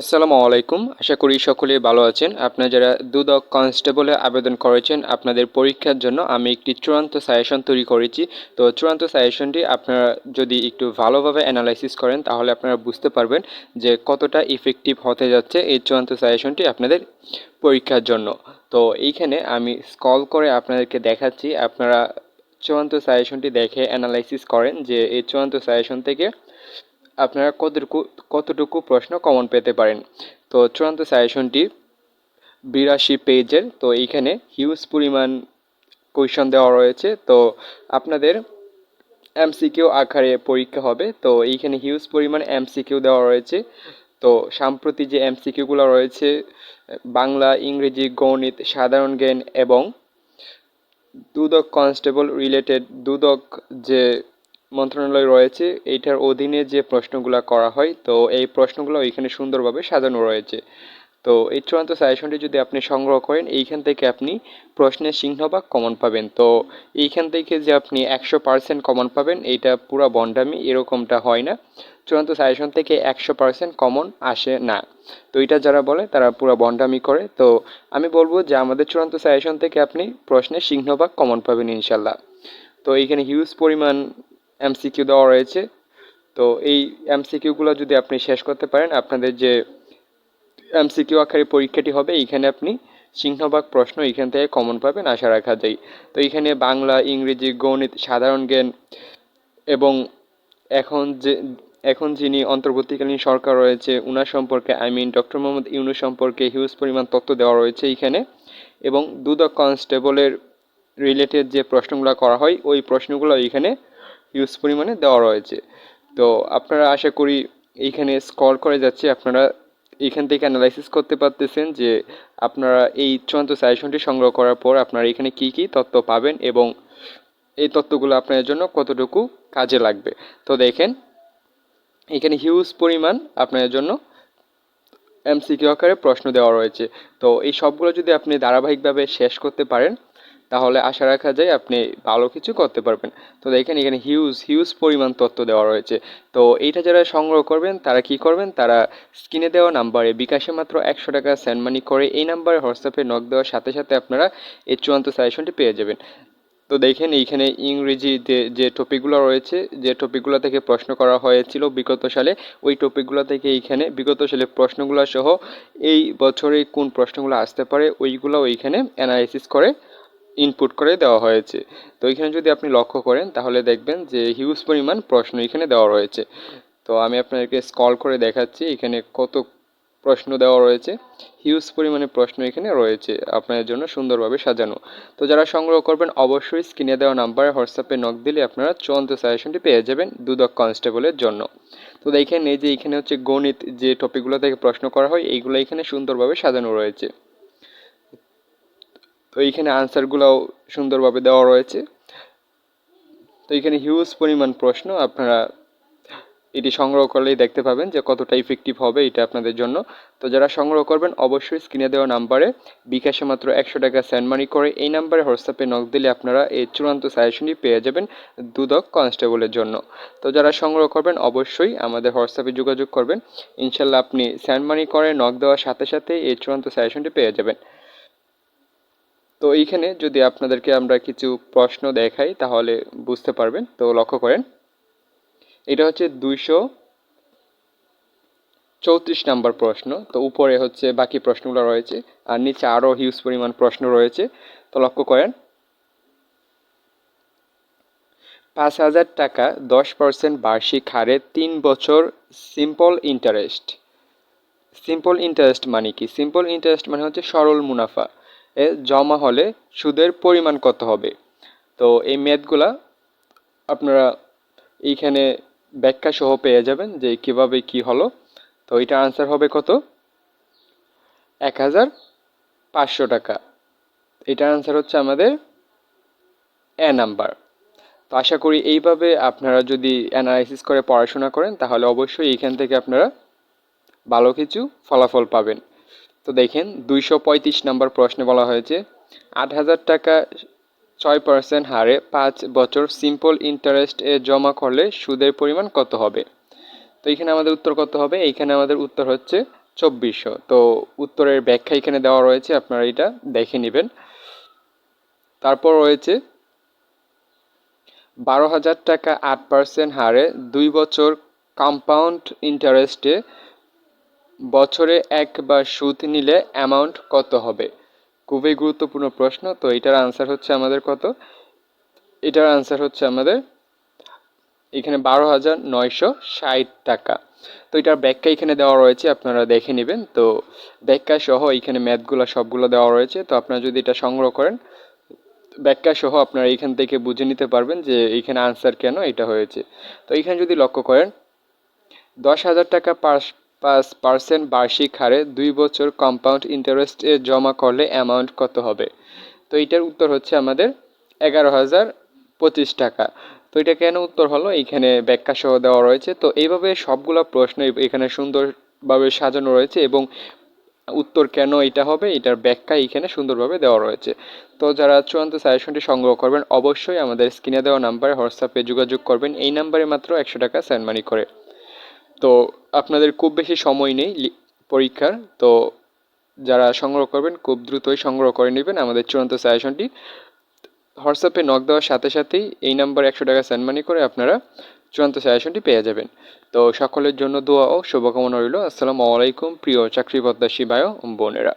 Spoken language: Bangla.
আসসালামু আলাইকুম। আশা করি সকলেই ভালো আছেন। আপনারা যারা দুদক কনস্টেবলে আবেদন করেছেন, আপনাদের পরীক্ষার জন্য আমি একটি চূড়ান্ত সাজেশন তৈরি করেছি। তো চূড়ান্ত সাজেশনটি আপনারা যদি একটু ভালোভাবে অ্যানালাইসিস করেন, তাহলে আপনারা বুঝতে পারবেন যে কতটা ইফেক্টিভ হতে যাচ্ছে এই চূড়ান্ত সাজেশনটি আপনাদের পরীক্ষার জন্য। তো এইখানে আমি স্কল করে আপনাদেরকে দেখাচ্ছি। আপনারা চূড়ান্ত সাজেশনটি দেখে অ্যানালাইসিস করেন যে এই চূড়ান্ত সাজেশন থেকে আপনারা কতটুকু কতটুকু প্রশ্ন কমন পেতে পারেন। তো চূড়ান্ত সাজেশনটি বিরাশি পেজের, তো এইখানে হিউজ পরিমাণ কোয়েশন দেওয়া রয়েছে। তো আপনাদের এমসিকিউ আকারে পরীক্ষা হবে। তো এইখানে হিউজ পরিমাণ এমসিকিউ দেওয়া রয়েছে। তো সাম্প্রতি যে এমসিকিউগুলো রয়েছে, বাংলা, ইংরেজি, গণিত, সাধারণ জ্ঞান এবং দুদক কনস্টেবল রিলেটেড দুদক যে মন্ত্রণালয় রয়েছে, এইটার অধীনে যে প্রশ্নগুলো করা হয়, তো এই প্রশ্নগুলো এখানে সুন্দরভাবে সাজানো রয়েছে। তো এই চূড়ান্ত সাজেশনটি যদি আপনি সংগ্রহ করেন, এইখান থেকে আপনি প্রশ্নের সিংহভাগ কমন পাবেন। তো এইখান থেকে যে আপনি একশো পার্সেন্ট কমন পাবেন, এইটা পুরো বন্ডামি, এরকমটা হয় না। চূড়ান্ত সাজেশন থেকে একশো পার্সেন্ট কমন আসে না। তো এটা যারা বলে, তারা পুরো বন্ডামি করে। তো আমি বলব যে আমাদের চূড়ান্ত সাজেশন থেকে আপনি প্রশ্নের সিংহভাগ কমন পাবেন ইনশাল্লাহ তো এইখানে হিউজ পরিমাণ এমসিকিউ দেওয়া রয়েছে। তো এই এমসিকিউগুলো যদি আপনি শেষ করতে পারেন, আপনাদের যে এমসিকিউ আকারে পরীক্ষাটি হবে, এইখানে আপনি সিংহভাগ প্রশ্ন এইখান থেকে কমন পাবেন, আশা রাখা যায়। তো এইখানে বাংলা, ইংরেজি, গণিত, সাধারণ জ্ঞান এবং এখন যে, এখন যিনি অন্তর্বর্তীকালীন সরকার রয়েছে, উনার সম্পর্কে I mean doctor Mohammad Yunus সম্পর্কে হিউজ পরিমাণ তথ্য দেওয়া রয়েছে এইখানে এবং দুদক কনস্টেবলের রিলেটেড যে প্রশ্নগুলো করা হয়, ওই প্রশ্নগুলো এইখানে হিউজ পরিমাণে দেওয়া রয়েছে। তো আপনারা আশা করি এইখানে স্কল করে যাচ্ছে, আপনারা এখান থেকে অ্যানালাইসিস করতে পারতেছেন যে আপনারা এই চূড়ান্ত সাজেশনটি সংগ্রহ করার পর আপনারা এখানে কি কি তথ্য পাবেন এবং এই তথ্যগুলো আপনাদের জন্য কতটুকু কাজে লাগবে। তো দেখেন, এখানে হিউজ পরিমাণ আপনাদের জন্য এমসিকিউ আকারে প্রশ্ন দেওয়া রয়েছে। তো এই সবগুলো যদি আপনি ধারাবাহিকভাবে শেষ করতে পারেন তাহলে আশা রাখা যায় আপনি ভালো কিছু করতে পারবেন। তো দেখেন এখানে হিউজ হিউজ পরিমাণ তথ্য দেওয়া রয়েছে। তো এইটা যারা সংগ্রহ করবেন, তারা কি করবেন? তারা স্ক্রিনে দেওয়া নাম্বারে বিকাশে মাত্র একশো টাকা সেন্ড মানি করে এই নাম্বারে হোয়াটসঅ্যাপে নক দেওয়ার সাথে সাথে আপনারা এই চূড়ান্ত সাজেশনটি পেয়ে যাবেন। তো দেখেন এইখানে ইংরেজিতে যে টপিকগুলো রয়েছে, যে টপিকগুলো থেকে প্রশ্ন করা হয়েছিল বিগত সালে, ওই টপিকগুলো থেকে এইখানে বিগত সালে প্রশ্নগুলো সহ এই বছরে কোন প্রশ্নগুলো আসতে পারে, ওইগুলো ওইখানে অ্যানালাইসিস করে ইনপুট করে দেওয়া হয়েছে। তো এখানে যদি আপনি লক্ষ্য করেন, তাহলে দেখবেন যে হিউজ পরিমাণ প্রশ্ন এখানে দেওয়া রয়েছে। তো আমি আপনাদেরকে স্কল করে দেখাচ্ছি, এখানে কত প্রশ্ন দেওয়া রয়েছে। হিউজ পরিমাণে প্রশ্ন এখানে রয়েছে, আপনাদের জন্য সুন্দরভাবে সাজানো। তো যারা সংগ্রহ করবেন, অবশ্যই স্ক্রিনে দেওয়া নাম্বারে হোয়াটসঅ্যাপে নক দিলে আপনারা চূড়ান্ত সাজেশনটি পেয়ে যাবেন দুদক কনস্টেবলের জন্য। তো দেখেন এই যে এখানে হচ্ছে গণিত যে টপিকগুলো থেকে প্রশ্ন করা হয়, এইগুলো এখানে সুন্দরভাবে সাজানো রয়েছে। তো এইখানে আনসারগুলোও সুন্দরভাবে দেওয়া রয়েছে। তো এখানে হিউজ পরিমাণ প্রশ্ন, আপনারা এটি সংগ্রহ করলেই দেখতে পাবেন যে কতটা ইফেক্টিভ হবে এটা আপনাদের জন্য। তো যারা সংগ্রহ করবেন, অবশ্যই স্ক্রিনে দেওয়া নাম্বারে বিকাশে মাত্র একশো টাকা সেন্ড মানি করে এই নাম্বারে হোয়াটসঅ্যাপে নক দিলে আপনারা এই চূড়ান্ত সাজেশনটি পেয়ে যাবেন দুদক কনস্টেবলের জন্য। তো যারা সংগ্রহ করবেন, অবশ্যই আমাদের হোয়াটসঅ্যাপে যোগাযোগ করবেন। ইনশাল্লাহ আপনি সেন্ড মানি করে নক দেওয়ার সাথে সাথে এই চূড়ান্ত সাজেশনটি পেয়ে যাবেন। তো এইখানে যদি আপনাদেরকে আমরা কিছু প্রশ্ন দেখাই, তাহলে বুঝতে পারবেন। তো লক্ষ্য করেন, এটা হচ্ছে দুইশো চৌত্রিশ নাম্বার প্রশ্ন। তো উপরে হচ্ছে বাকি প্রশ্নগুলো রয়েছে, আর নিচে আরও হিউজ পরিমাণ প্রশ্ন রয়েছে। তো লক্ষ্য করেন, পাঁচ হাজার টাকা, দশ পার্সেন্ট বার্ষিক হারে, তিন বছর সিম্পল ইন্টারেস্ট সিম্পল ইন্টারেস্ট মানে কি? সিম্পল ইন্টারেস্ট মানে হচ্ছে সরল মুনাফা। জমা হলে সুদের পরিমাণ কত হবে? তো এই ম্যাথগুলা আপনারা এইখানে ব্যাখ্যা সহ পেয়ে যাবেন যে কীভাবে কি হলো। তো এটা আনসার হবে কত? এক হাজার পাঁচশো টাকা। এটার আনসার হচ্ছে আমাদের এ নাম্বার তো আশা করি এইভাবে আপনারা যদি অ্যানালাইসিস করে পড়াশোনা করেন, তাহলে অবশ্যই এইখান থেকে আপনারা ভালো কিছু ফলাফল পাবেন। তো দেখেন, দুইশো পঁয়ত্রিশ নম্বর প্রশ্নে বলা হয়েছে, আট হাজার টাকা ছয় পার্সেন্ট হারে পাঁচ বছর সিম্পল ইন্টারেস্ট জমা করলে সুদের পরিমাণ কত হবে? তো এখানে আমাদের উত্তর কত হবে? এইখানে আমাদের উত্তর হচ্ছে চব্বিশশো। তো উত্তরের ব্যাখ্যা এখানে দেওয়া রয়েছে, আপনারা এটা দেখে নেবেন। তারপর রয়েছে, বারো হাজার টাকা আট পার্সেন্ট হারে দুই বছর কম্পাউন্ড ইন্টারেস্টে বছরে একবার সুদ নিলে অ্যামাউন্ট কত হবে? খুবই গুরুত্বপূর্ণ প্রশ্ন। তো এটার আনসার হচ্ছে আমাদের কত? এটার আনসার হচ্ছে আমাদের এখানে বারো হাজার নয়শো ষাট টাকা। তো এটার ব্যাখ্যা এখানে দেওয়া রয়েছে, আপনারা দেখে নেবেন। তো ব্যাখ্যা সহ এখানে ম্যাথগুলো সবগুলো দেওয়া রয়েছে। তো আপনারা যদি এটা সংগ্রহ করেন, ব্যাখ্যা সহ আপনারা এখান থেকে বুঝে নিতে পারবেন যে এইখানে আনসার কেন এটা হয়েছে। তো এখানে যদি লক্ষ্য করেন, দশ হাজার টাকা পাঁচ পাঁচ পার্সেন্ট বার্ষিক হারে দুই বছর কম্পাউন্ড ইন্টারেস্টে জমা করলে অ্যামাউন্ট কত হবে? তো এটার উত্তর হচ্ছে আমাদের এগারো হাজার পঁচিশ টাকা। তো এটা কেন উত্তর হলো? এইখানে ব্যাখ্যা সহ দেওয়া রয়েছে। তো এইভাবে সবগুলো প্রশ্ন এখানে সুন্দরভাবে সাজানো রয়েছে এবং উত্তর কেন এটা হবে? এটার ব্যাখ্যা এখানে সুন্দরভাবে দেওয়া রয়েছে। তো যারা চূড়ান্ত সাজেশনটি সংগ্রহ করবেন, অবশ্যই আমাদের স্ক্রিনে দেওয়া নাম্বারে হোয়াটসঅ্যাপে যোগাযোগ করবেন। এই নাম্বারে মাত্র একশো টাকা সেন্ড মানি করে। তো আপনাদের খুব বেশি সময় নেই পরীক্ষার, তো যারা সংগ্রহ করবেন খুব দ্রুতই সংগ্রহ করে নেবেন আমাদের চূড়ান্ত সাজেশনটি। হোয়াটসঅ্যাপে নক দেওয়ার সাথে সাথেই এই নাম্বার একশো টাকা সেন্ড মানি করে আপনারা চূড়ান্ত সাজেশনটি পেয়ে যাবেন। তো সকলের জন্য দোয়া ও শুভকামনা রইল। আসসালামু আলাইকুম, প্রিয় চাকরি প্রত্যাশী বায় বোনেরা।